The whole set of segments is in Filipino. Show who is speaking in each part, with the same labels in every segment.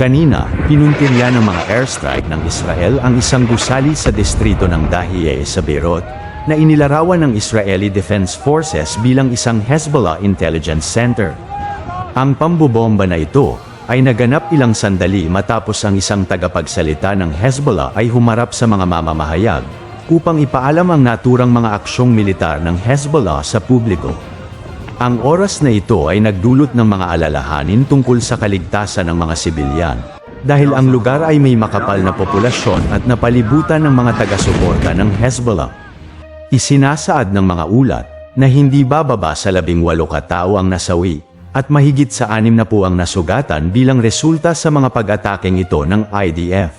Speaker 1: Kanina, pinuntirya ng mga airstrike ng Israel ang isang gusali sa distrito ng Dahieh sa Beirut na inilarawan ng Israeli Defense Forces bilang isang Hezbollah Intelligence Center. Ang pambobomba na ito ay naganap ilang sandali matapos ang isang tagapagsalita ng Hezbollah ay humarap sa mga mamamahayag upang ipaalam ang naturang mga aksyong militar ng Hezbollah sa publiko. Ang oras na ito ay nagdulot ng mga alalahanin tungkol sa kaligtasan ng mga sibilyan, dahil ang lugar ay may makapal na populasyon at napalibutan ng mga taga-suporta ng Hezbollah. Isinasaad ng mga ulat na hindi bababa sa labing walo katao ang nasawi at mahigit sa anim na po ang nasugatan bilang resulta sa mga pag-atakeng ito ng IDF.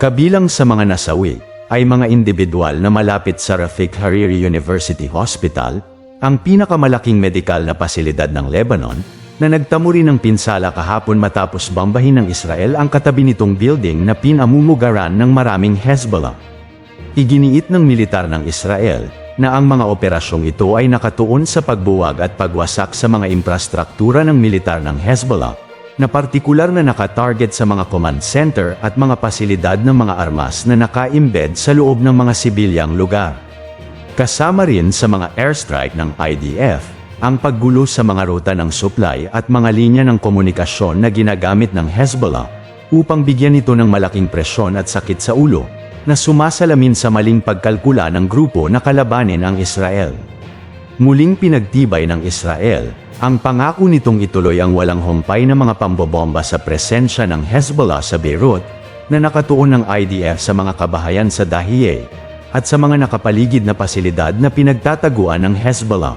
Speaker 1: Kabilang sa mga nasawi ay mga individual na malapit sa Rafik Hariri University Hospital, ang pinakamalaking medikal na pasilidad ng Lebanon, na nagtamo rin ng pinsala kahapon matapos bambahin ng Israel ang katabi nitong building na pinamumugaran ng maraming Hezbollah. Iginiit ng militar ng Israel na ang mga operasyong ito ay nakatuon sa pagbuwag at pagwasak sa mga infrastruktura ng militar ng Hezbollah, na partikular na nakatarget sa mga command center at mga pasilidad ng mga armas na naka-embed sa loob ng mga sibilyang lugar. Kasama rin sa mga airstrike ng IDF, ang paggulo sa mga ruta ng supply at mga linya ng komunikasyon na ginagamit ng Hezbollah upang bigyan ito ng malaking presyon at sakit sa ulo na sumasalamin sa maling pagkalkula ng grupo na kalabanin ang Israel. Muling pinagtibay ng Israel ang pangako nitong ituloy ang walang humpay na mga pambobomba sa presensya ng Hezbollah sa Beirut na nakatuon ng IDF sa mga kabahayan sa Dahieh at sa mga nakapaligid na pasilidad na pinagtataguan ng Hezbollah.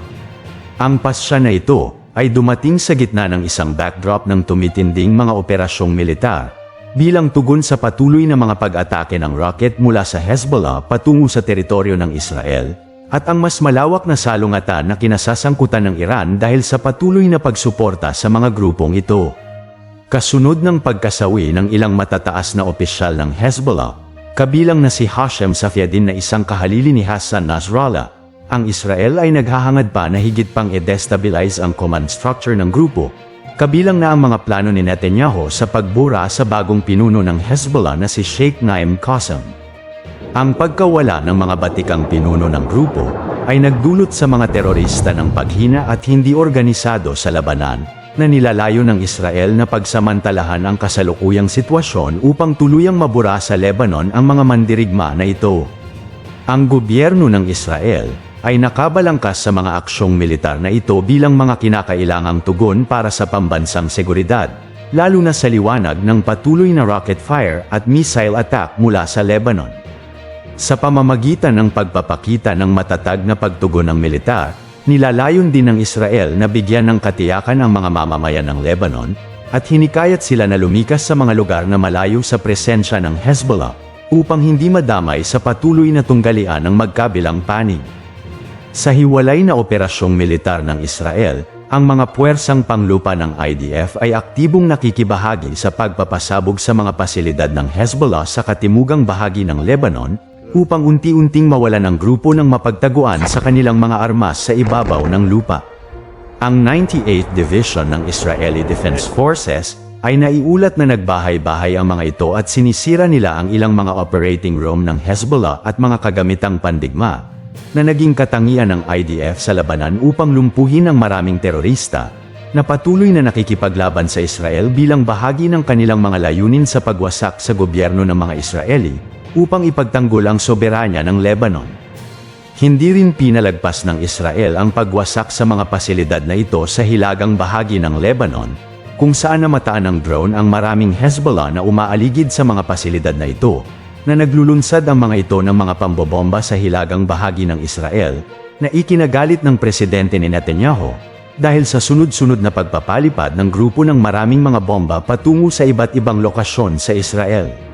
Speaker 1: Ang pasya na ito ay dumating sa gitna ng isang backdrop ng tumitinding mga operasyong militar bilang tugon sa patuloy na mga pag-atake ng rocket mula sa Hezbollah patungo sa teritoryo ng Israel at ang mas malawak na salungatan na kinasasangkutan ng Iran dahil sa patuloy na pagsuporta sa mga grupong ito. Kasunod ng pagkasawi ng ilang matataas na opisyal ng Hezbollah, Kabilang na si Hashem Safieddin na isang kahalili ni Hassan Nasrallah, ang Israel ay naghahangad pa na higit pang i-destabilize ang command structure ng grupo, kabilang na ang mga plano ni Netanyahu sa pagbura sa bagong pinuno ng Hezbollah na si Sheikh Naim Qassem. Ang pagkawala ng mga batikang pinuno ng grupo ay nagdulot sa mga terorista ng paghina at hindi organisado sa labanan na nilalayo ng Israel na pagsamantalahan ang kasalukuyang sitwasyon upang tuluyang mabura sa Lebanon ang mga mandirigma na ito. Ang gobyerno ng Israel ay nakabalangkas sa mga aksyong militar na ito bilang mga kinakailangang tugon para sa pambansang seguridad, lalo na sa liwanag ng patuloy na rocket fire at missile attack mula sa Lebanon. Sa pamamagitan ng pagpapakita ng matatag na pagtugon ng militar, Nilalayon din ng Israel na bigyan ng katiyakan ang mga mamamayan ng Lebanon, at hinikayat sila na lumikas sa mga lugar na malayo sa presensya ng Hezbollah, upang hindi madamay sa patuloy na tunggalian ng magkabilang panig. Sa hiwalay na operasyong militar ng Israel, ang mga puwersang panglupa ng IDF ay aktibong nakikibahagi sa pagpapasabog sa mga pasilidad ng Hezbollah sa katimugang bahagi ng Lebanon, upang unti-unting mawalan ang grupo ng mapagtaguan sa kanilang mga armas sa ibabaw ng lupa. Ang 98th Division ng Israeli Defense Forces ay naiulat na nagbahay-bahay ang mga ito at sinisira nila ang ilang mga operating room ng Hezbollah at mga kagamitang pandigma na naging katangian ng IDF sa labanan upang lumpuhin ang maraming terorista na patuloy na nakikipaglaban sa Israel bilang bahagi ng kanilang mga layunin sa pagwasak sa gobyerno ng mga Israeli upang ipagtanggol ang soberanya ng Lebanon. Hindi rin pinalagpas ng Israel ang pagwasak sa mga pasilidad na ito sa hilagang bahagi ng Lebanon, kung saan namataan ng drone ang maraming Hezbollah na umaaligid sa mga pasilidad na ito, na naglulunsad ang mga ito ng mga pambobomba sa hilagang bahagi ng Israel, na ikinagalit ng presidente ni Netanyahu, dahil sa sunod-sunod na pagpapalipad ng grupo ng maraming mga bomba patungo sa iba't ibang lokasyon sa Israel.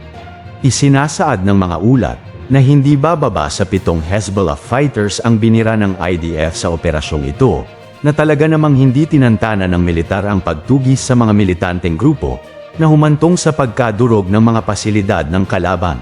Speaker 1: Isinasaad ng mga ulat na hindi bababa sa pitong Hezbollah fighters ang binira ng IDF sa operasyong ito, na talaga namang hindi tinantana ng militar ang pagtugis sa mga militanteng grupo na humantong sa pagkadurog ng mga pasilidad ng kalaban.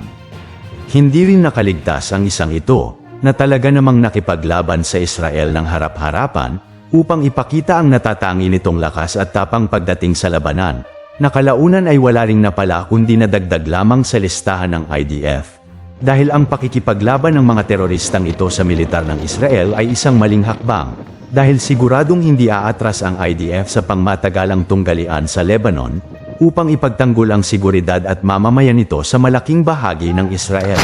Speaker 1: Hindi rin nakaligtas ang isang ito na talaga namang nakipaglaban sa Israel ng harap-harapan upang ipakita ang natatangi nitong lakas at tapang pagdating sa labanan Nakalaunan ay wala ring napala kundi nadagdag lamang sa listahan ng IDF. Dahil ang pakikipaglaban ng mga teroristang ito sa militar ng Israel ay isang maling hakbang, dahil siguradong hindi aatras ang IDF sa pangmatagalang tunggalian sa Lebanon, upang ipagtanggol ang seguridad at mamamayan nito sa malaking bahagi ng Israel.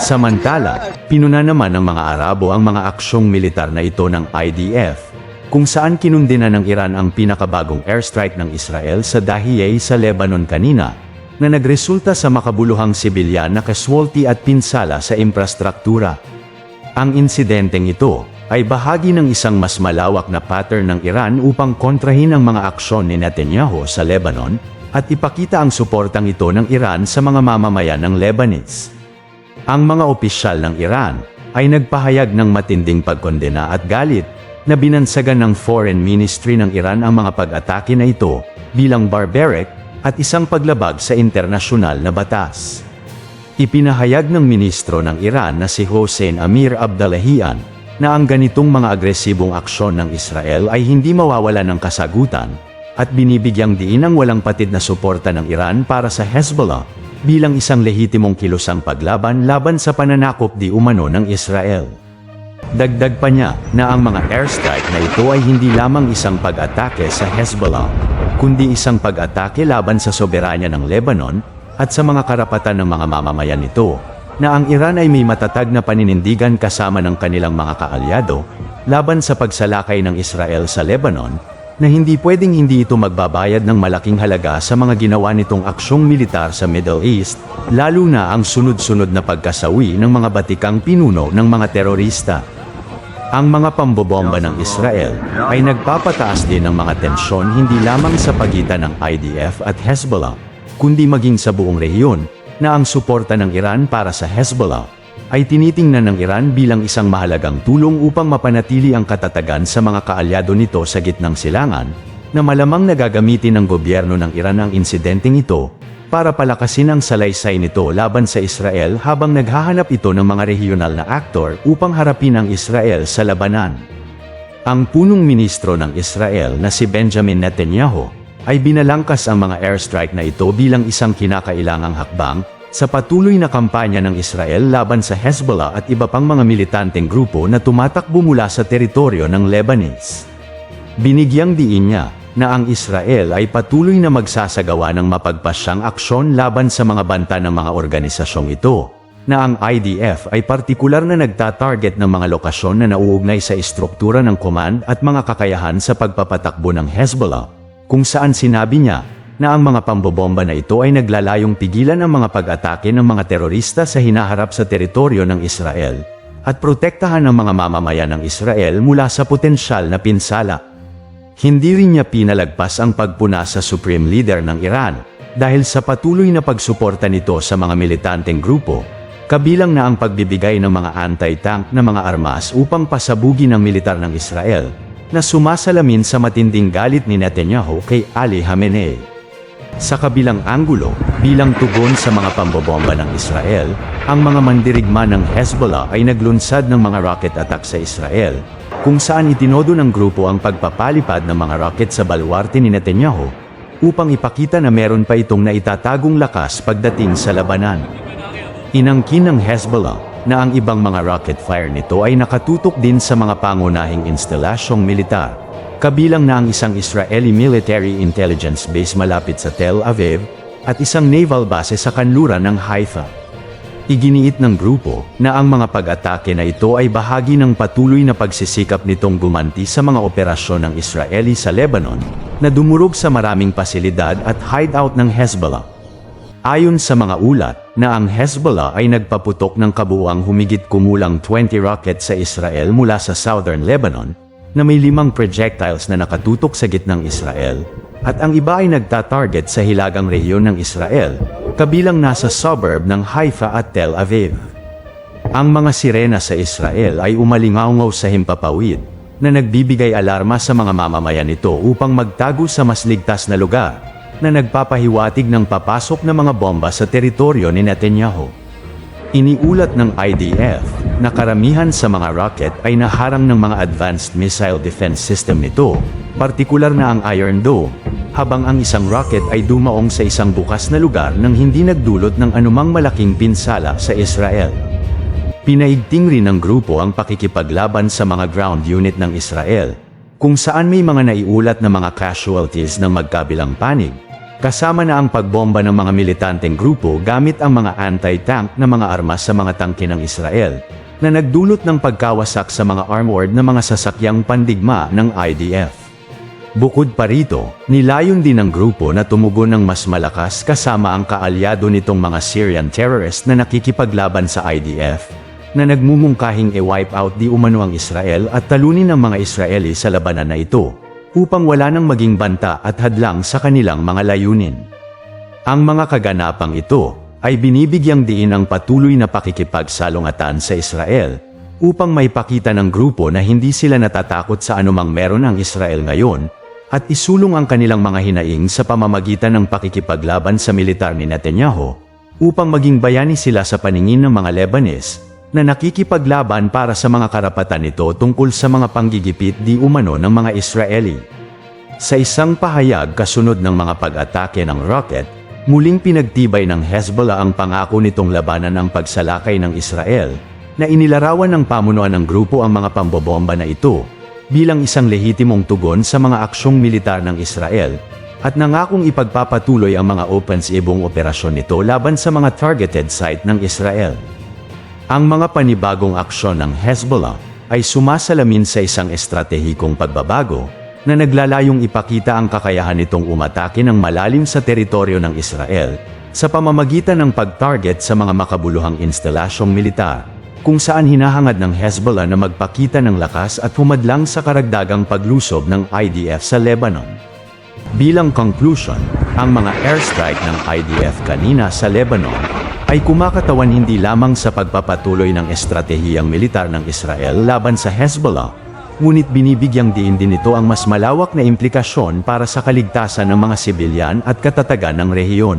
Speaker 1: Samantala, pinuna naman ng mga Arabo ang mga aksyong militar na ito ng IDF, kung saan kinundina ng Iran ang pinakabagong airstrike ng Israel sa Dahiyeh sa Lebanon kanina, na nagresulta sa makabuluhang sibilyan na casualty at pinsala sa infrastruktura. Ang insidenteng ito ay bahagi ng isang mas malawak na pattern ng Iran upang kontrahin ang mga aksyon ni Netanyahu sa Lebanon at ipakita ang suportang ito ng Iran sa mga mamamayan ng Lebanese. Ang mga opisyal ng Iran ay nagpahayag ng matinding pagkondena at galit na binansagan ng Foreign Ministry ng Iran ang mga pag-atake na ito bilang barbaric at isang paglabag sa internasyonal na batas. Ipinahayag ng ministro ng Iran na si Hossein Amir Abdallahian na ang ganitong mga agresibong aksyon ng Israel ay hindi mawawala ng kasagutan at binibigyang diin ang walang patid na suporta ng Iran para sa Hezbollah bilang isang lehitimong kilusang paglaban laban sa pananakop di umano ng Israel. Dagdag pa niya na ang mga airstrike na ito ay hindi lamang isang pag-atake sa Hezbollah, kundi isang pag-atake laban sa soberanya ng Lebanon at sa mga karapatan ng mga mamamayan nito, na ang Iran ay may matatag na paninindigan kasama ng kanilang mga kaalyado laban sa pagsalakay ng Israel sa Lebanon, na hindi pwedeng hindi ito magbabayad ng malaking halaga sa mga ginawa nitong aksyong militar sa Middle East, lalo na ang sunod-sunod na pagkasawi ng mga batikang pinuno ng mga terorista. Ang mga pambobomba ng Israel ay nagpapataas din ng mga tensyon hindi lamang sa pagitan ng IDF at Hezbollah, kundi maging sa buong rehiyon, na ang suporta ng Iran para sa Hezbollah ay tinitingnan ng Iran bilang isang mahalagang tulong upang mapanatili ang katatagan sa mga kaalyado nito sa gitnang silangan, na malamang nagagamitin ng gobyerno ng Iran ang insidenteng ito para palakasin ang salaysay nito laban sa Israel habang naghahanap ito ng mga regional na aktor upang harapin ang Israel sa labanan. Ang punong ministro ng Israel na si Benjamin Netanyahu ay binalangkas ang mga airstrike na ito bilang isang kinakailangang hakbang sa patuloy na kampanya ng Israel laban sa Hezbollah at iba pang mga militanteng grupo na tumatakbo mula sa teritoryo ng Lebanese. Binigyang diin niya na ang Israel ay patuloy na magsasagawa ng mapagpasyang aksyon laban sa mga banta ng mga organisasyong ito, na ang IDF ay partikular na nagtatarget ng mga lokasyon na nauugnay sa istruktura ng command at mga kakayahan sa pagpapatakbo ng Hezbollah, kung saan sinabi niya na ang mga pambobomba na ito ay naglalayong pigilan ang mga pag-atake ng mga terorista sa hinaharap sa teritoryo ng Israel at protektahan ang mga mamamayan ng Israel mula sa potensyal na pinsala. Hindi rin niya pinalagpas ang pagpuna sa Supreme Leader ng Iran dahil sa patuloy na pagsuporta nito sa mga militanteng grupo, kabilang na ang pagbibigay ng mga anti-tank na mga armas upang pasabugin ang militar ng Israel, na sumasalamin sa matinding galit ni Netanyahu kay Ali Khamenei. Sa kabilang anggulo, bilang tugon sa mga pambobomba ng Israel, ang mga mandirigma ng Hezbollah ay naglunsad ng mga rocket attack sa Israel, kung saan itinodo ng grupo ang pagpapalipad ng mga rocket sa baluarte ni Netanyahu, upang ipakita na meron pa itong naitatagong lakas pagdating sa labanan. Inangkin ng Hezbollah na ang ibang mga rocket fire nito ay nakatutok din sa mga pangunahing instalasyong militar, Kabilang na ang isang Israeli military intelligence base malapit sa Tel Aviv, at isang naval base sa kanluran ng Haifa. Iginiit ng grupo na ang mga pag-atake na ito ay bahagi ng patuloy na pagsisikap nitong gumanti sa mga operasyon ng Israeli sa Lebanon na dumurog sa maraming pasilidad at hideout ng Hezbollah. Ayon sa mga ulat, na ang Hezbollah ay nagpaputok ng kabuuang humigit kumulang 20 rockets sa Israel mula sa southern Lebanon, na may limang projectiles na nakatutok sa gitnang Israel, at ang iba ay nagtatarget sa hilagang rehiyon ng Israel, kabilang nasa suburb ng Haifa at Tel Aviv. Ang mga sirena sa Israel ay umalingaungaw sa himpapawid, na nagbibigay alarma sa mga mamamayan nito upang magtago sa mas ligtas na lugar, na nagpapahiwatig ng papasok na mga bomba sa teritoryo ni Netanyahu. Iniulat ng IDF na karamihan sa mga rocket ay naharang ng mga advanced missile defense system nito, partikular na ang Iron Dome, habang ang isang rocket ay dumaong sa isang bukas na lugar nang hindi nagdulot ng anumang malaking pinsala sa Israel. Pinaigting rin ng grupo ang pakikipaglaban sa mga ground unit ng Israel, kung saan may mga naiulat na mga casualties ng magkabilang panig, kasama na ang pagbomba ng mga militanteng grupo gamit ang mga anti-tank na mga armas sa mga tangke ng Israel, na nagdulot ng pagkawasak sa mga armored na mga sasakyang pandigma ng IDF. Bukod pa rito, nilayon din ng grupo na tumugon ng mas malakas kasama ang kaalyado nitong mga Syrian terrorist na nakikipaglaban sa IDF, na nagmumungkahing i-wipe out di umano ang Israel at talunin ng mga Israeli sa labanan na ito, upang wala nang maging banta at hadlang sa kanilang mga layunin. Ang mga kaganapang ito ay binibigyang diin ang patuloy na pakikipagsalungatan sa Israel, upang may pakita ng grupo na hindi sila natatakot sa anumang meron ang Israel ngayon, at isulong ang kanilang mga hinaing sa pamamagitan ng pakikipaglaban sa militar ni Netanyahu, upang maging bayani sila sa paningin ng mga Lebanese, na nakikipaglaban para sa mga karapatan nito tungkol sa mga panggigipit di umano ng mga Israeli. Sa isang pahayag kasunod ng mga pag-atake ng rocket, muling pinagtibay ng Hezbollah ang pangako nitong labanan ang pagsalakay ng Israel, na inilarawan ng pamunuan ng grupo ang mga pambobomba na ito, bilang isang lehitimong tugon sa mga aksyong militar ng Israel, at nangakong ipagpapatuloy ang mga offensibong operasyon nito laban sa mga targeted site ng Israel. Ang mga panibagong aksyon ng Hezbollah ay sumasalamin sa isang estratehikong pagbabago na naglalayong ipakita ang kakayahan nitong umatake ng malalim sa teritoryo ng Israel sa pamamagitan ng pag-target sa mga makabuluhang instalasyong militar kung saan hinahangad ng Hezbollah na magpakita ng lakas at humadlang sa karagdagang paglusob ng IDF sa Lebanon. Bilang conclusion, ang mga airstrike ng IDF kanina sa Lebanon ay kumakatawan hindi lamang sa pagpapatuloy ng estratehiyang militar ng Israel laban sa Hezbollah, ngunit binibigyang diin din ito ang mas malawak na implikasyon para sa kaligtasan ng mga sibilyan at katatagan ng rehiyon.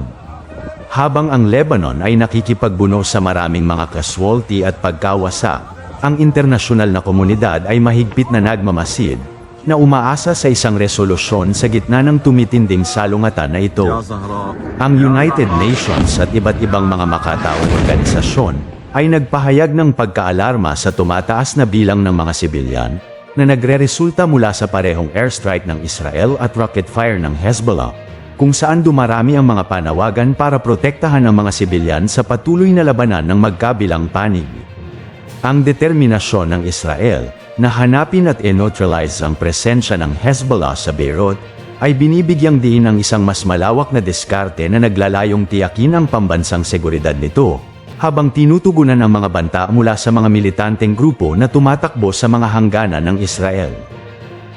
Speaker 1: Habang ang Lebanon ay nakikipagbuno sa maraming mga casualty at pagkawasak, ang internasyonal na komunidad ay mahigpit na nagmamasid, na umaasa sa isang resolusyon sa gitna ng tumitinding salungatan na ito. Ang United Nations at iba't ibang mga makataong organisasyon ay nagpahayag ng pagkaalarma sa tumataas na bilang ng mga sibilyan na nagre-resulta mula sa parehong airstrike ng Israel at rocket fire ng Hezbollah kung saan dumarami ang mga panawagan para protektahan ang mga sibilyan sa patuloy na labanan ng magkabilang panig. Ang determinasyon ng Israel na hanapin at neutralize ang presensya ng Hezbollah sa Beirut ay binibigyang diin ng isang mas malawak na diskarte na naglalayong tiyakin ang pambansang seguridad nito, habang tinutugunan ang mga banta mula sa mga militanteng grupo na tumatakbo sa mga hangganan ng Israel.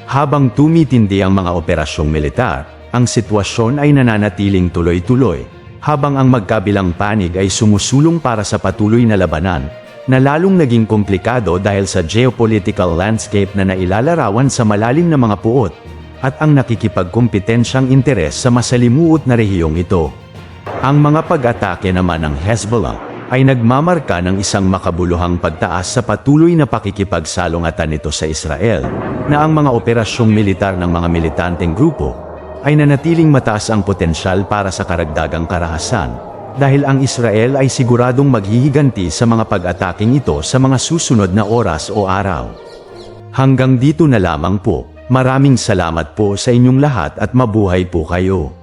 Speaker 1: Habang tumitindi ang mga operasyong militar, ang sitwasyon ay nananatiling tuloy-tuloy, habang ang magkabilang panig ay sumusulong para sa patuloy na labanan, na lalong naging komplikado dahil sa geopolitical landscape na nailalarawan sa malalim na mga puot, at ang nakikipagkompetensyang interes sa masalimuot na rehiyong ito. Ang mga pag-atake naman ng Hezbollah ay nagmamarka ng isang makabuluhang pagtaas sa patuloy na pakikipagsalungatan nito sa Israel, na ang mga operasyong militar ng mga militanteng grupo ay nanatiling mataas ang potensyal para sa karagdagang karahasan, dahil ang Israel ay siguradong maghihiganti sa mga pag-ataking ito sa mga susunod na oras o araw. Hanggang dito na lamang po, maraming salamat po sa inyong lahat at mabuhay po kayo.